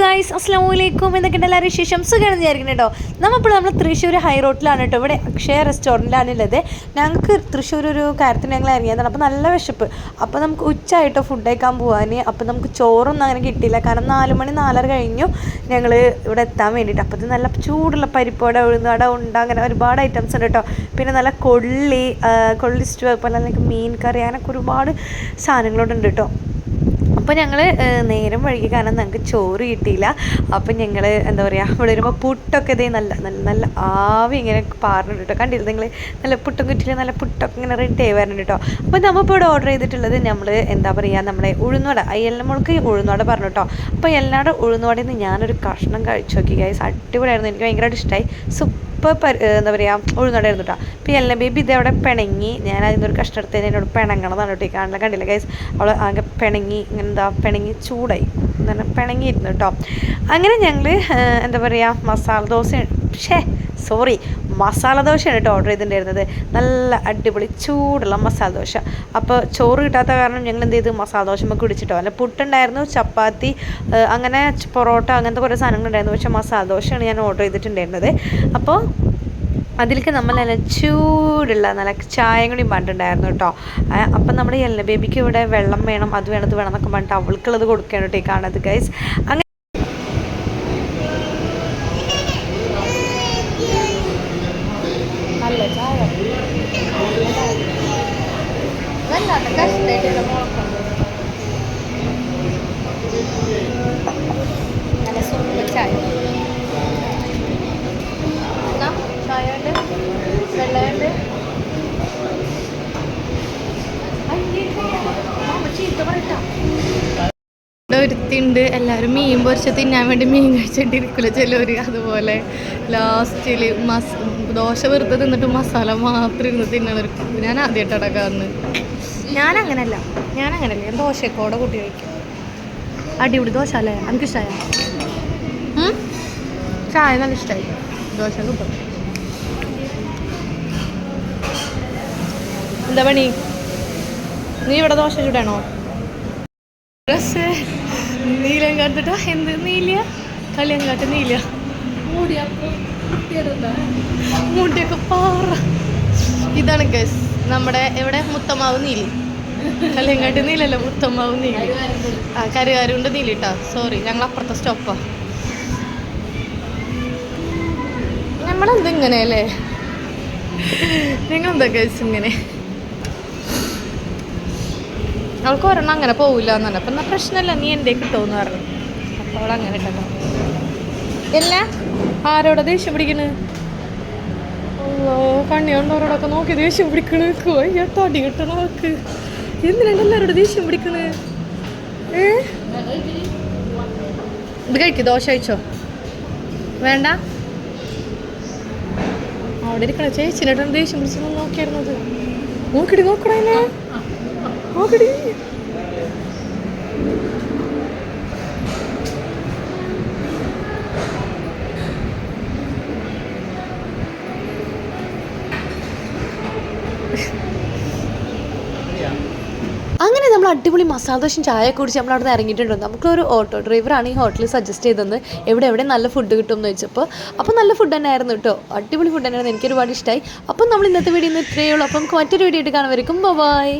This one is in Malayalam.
ഗൈസ് അസ്സാം വലൈക്കും എന്തൊക്കെയുണ്ട് എല്ലാവരും വിശേഷം? സുഖമാണെന്ന് വിചാരിക്കുന്നത് കേട്ടോ നമ്മളിപ്പോൾ നമ്മൾ തൃശ്ശൂർ ഹൈ റോഡിലാണ് കേട്ടോ. ഇവിടെ അക്ഷയ റെസ്റ്റോറന്റിലാണ് ഉള്ളത്. ഞങ്ങൾക്ക് തൃശ്ശൂർ ഒരു കാര്യത്തിന് ഞങ്ങൾ ഇറങ്ങിയതാണ്. അപ്പോൾ നല്ല വിശപ്പ്. അപ്പോൾ നമുക്ക് ഉച്ചയായിട്ടോ ഫുഡ് കഴിക്കാൻ പോകാൻ അപ്പോൾ നമുക്ക് ചോറൊന്നും അങ്ങനെ കിട്ടിയില്ല. കാരണം നാല് മണി നാലര കഴിഞ്ഞു ഞങ്ങൾ ഇവിടെ എത്താൻ വേണ്ടിയിട്ട്. അപ്പോൾ ഇത് നല്ല ചൂടുള്ള പരിപ്പോടെ ഉഴുന്നട ഉണ്ട് അങ്ങനെ ഒരുപാട് ഐറ്റംസ് ഉണ്ട് കേട്ടോ. പിന്നെ നല്ല കൊള്ളി കൊള്ളി സ്റ്റൂ അതുപോലെ അല്ലെങ്കിൽ മീൻ കറി അങ്ങനെയൊക്കെ ഒരുപാട് സാധനങ്ങളോടുണ്ട് കേട്ടോ. അപ്പോൾ ഞങ്ങൾ നേരം വഴുകി കാരണം ഞങ്ങൾക്ക് ചോറ് കിട്ടിയില്ല. അപ്പം ഞങ്ങൾ എന്താ പറയുക ഇവിടെ വരുമ്പോൾ പുട്ടൊക്കെ ഇതേ നല്ല നല്ല നല്ല ആവി ഇങ്ങനെ പാറുന്നുണ്ട് കേട്ടോ കണ്ടില്ല നിങ്ങൾ നല്ല പുട്ടും കുറ്റിയിൽ നല്ല പുട്ടൊക്കെ ഇങ്ങനെ റെഡി ആയി വരുന്നുണ്ട് കേട്ടോ അപ്പോൾ നമ്മളിപ്പോൾ ഇവിടെ ഓർഡർ ചെയ്തിട്ടുള്ളത് നമ്മൾ എന്താ പറയുക നമ്മളെ ഉഴുന്നുവട അയ്യല്ലമ്മൾക്ക് ഉഴുന്നുവട പറഞ്ഞു കേട്ടോ അപ്പോൾ എല്ലാവരുടെ ഉഴുന്നുവടയിൽ നിന്ന് ഞാനൊരു കഷ്ണം കഴിച്ചു നോക്കി ഗൈസ് അടിപൊളിയായിരുന്നു. എനിക്ക് ഭയങ്കരമായിട്ട് ഇഷ്ടമായി സൂപ്പർ പരി എന്താ പറയുക ഉഴുന്നുവടയായിരുന്നു കേട്ടോ അപ്പോൾ എല്ലാം ബേബി ഇതവിടെ പിണങ്ങി. ഞാൻ അതിനൊരു ഒരു എടുത്തതിന് എന്നോട് പിണങ്ങണതാണ് കേട്ടോ ഈ കാണില്ല കണ്ടില്ല ഗൈസ് അവൾ ആകെ പിണങ്ങി ഇങ്ങനെ എന്താ പിണങ്ങി ചൂടായി. എന്താണ് പിണങ്ങിയിരുന്നു കേട്ടോ. അങ്ങനെ ഞങ്ങൾ എന്താ പറയുക മസാല ദോശ ഷേ സോറി മസാല ദോശയാണ് കേട്ടോ ഓർഡർ ചെയ്തിട്ടുണ്ടായിരുന്നത്. നല്ല അടിപൊളി ചൂടുള്ള മസാല ദോശ. അപ്പോൾ ചോറ് കിട്ടാത്ത കാരണം ഞങ്ങൾ എന്ത് ചെയ്തു? മസാല ദോശ നമുക്ക് കുടിച്ചിട്ടോ. അല്ല പുട്ടുണ്ടായിരുന്നു ചപ്പാത്തി അങ്ങനെ പൊറോട്ട അങ്ങനത്തെ കുറേ സാധനങ്ങളുണ്ടായിരുന്നു പക്ഷേ മസാല ദോശയാണ് ഞാൻ ഓർഡർ ചെയ്തിട്ടുണ്ടായിരുന്നത്. അപ്പോൾ അതിലേക്ക് നമ്മൾ നല്ല ചൂടുള്ള നല്ല ചായയും കൂടി പണ്ടുണ്ടായിരുന്നു കേട്ടോ. അപ്പം നമ്മുടെ എല്ല ബേബിക്ക് ഇവിടെ വെള്ളം വേണം അത് വേണം ഇത് വേണം എന്നൊക്കെ പറഞ്ഞിട്ട് അവൾക്കുള്ളത് കൊടുക്കുകയാണ് കേട്ടോ ഈ കാണുന്നത് ഗൈസ് അങ്ങനെ ഒരുത്തിണ്ട് എല്ലാവരും മീൻ പൊരിച്ച് തിന്നാൻ വേണ്ടി മീൻ കഴിച്ചിട്ടിരിക്കില്ല ചിലവര്. അതുപോലെ ലാസ്റ്റിൽ മസ് ദോശ വെറുതെ തിന്നിട്ട് മസാല മാത്രം ഇരുന്ന് തിന്നണ ഞാൻ ആദ്യമായിട്ടടക്കാന്ന് ഞാൻ അങ്ങനല്ല ഞാൻ അങ്ങനല്ല ദോശക്കോടെ കൂട്ടി കഴിക്കും. അടിപൊളി ദോശ അല്ലേ? എനിക്കിഷ്ടമായ ചായ നല്ല ഇഷ്ടമായി ദോശ കിട്ടും. എന്താ പണി? നീ ഇവിടെ ദോശ ചൂടാണോ? ഡ്രസ് നീലം കാട്ടിട്ടോ എന്ത് നീല? കളിയം കാട്ട് നീല മൂടിയൊക്കെ പാറ. ഇതാണ് ഗസ് നമ്മുടെ എവിടെ? മുത്തമാവ് നീലി. കല്ലിയങ്കാട്ട് നീലല്ല? മുത്തമ്മാവും നീല. ആ കരുകാരുണ്ട് നീലിട്ടാ കേട്ടോ സോറി ഞങ്ങൾ അപ്പുറത്തെ സ്റ്റോപ്പാ നമ്മളെന്താ ഇങ്ങനെ അല്ലേ? ഞങ്ങളെന്താ ഗസ് ഇങ്ങനെ? അവൾക്ക് ഒരെണ്ണം അങ്ങനെ പോവില്ല എന്ന് പറഞ്ഞു. അപ്പം എന്നാൽ പ്രശ്നമല്ല നീ എന്റെ കിട്ടുമെന്ന് പറഞ്ഞു. അപ്പോൾ അവൾ അങ്ങനെ ഇട്ടല്ലോ അല്ല ആരോടെ ദേഷ്യം പിടിക്കണ്? ഓ കണ്ണി കണ്ടവരോടൊക്കെ നോക്കി ദേഷ്യം പിടിക്കണ്. അയ്യോ തടി കിട്ടണ എന്തിനാണ് എല്ലാവരോടും ദേഷ്യം പിടിക്കണ്? ഏ? ഇത് കഴിക്ക് ദോശ കഴിച്ചോ? വേണ്ട. അവിടെ ഇരിക്കണ ചേച്ചിനോട്ട് ദേഷ്യം പിടിച്ചത് നോക്കിയായിരുന്നത്. നോക്കിടി നോക്കണേ നോക്കടി. അങ്ങനെ നമ്മൾ അടിപൊളി മസാല ദോശയും ചായ കുടിച്ച് നമ്മൾ അവിടെ നിന്ന് ഇറങ്ങിയിട്ടുണ്ട് നമുക്കൊരു ഓട്ടോ ഡ്രൈവറാണ് ഈ ഹോട്ടലിൽ സജസ്റ്റ് ചെയ്തത്. എവിടെ എവിടെ നല്ല ഫുഡ് കിട്ടും എന്ന് വെച്ചപ്പോൾ അപ്പോൾ നല്ല ഫുഡ് തന്നെ ആയിരുന്നു കേട്ടോ അടിപൊളി ഫുഡ് തന്നെയായിരുന്നു. എനിക്ക് ഒരുപാട് ഇഷ്ടമായി അപ്പം നമ്മൾ ഇന്നത്തെ വീഡിയോ ഇന്ന് ഇത്രയേ ഉള്ളൂ. അപ്പം നമുക്ക് മറ്റൊരു വീഡിയോ ആയിട്ട് കാണുമായിരിക്കും ബൈ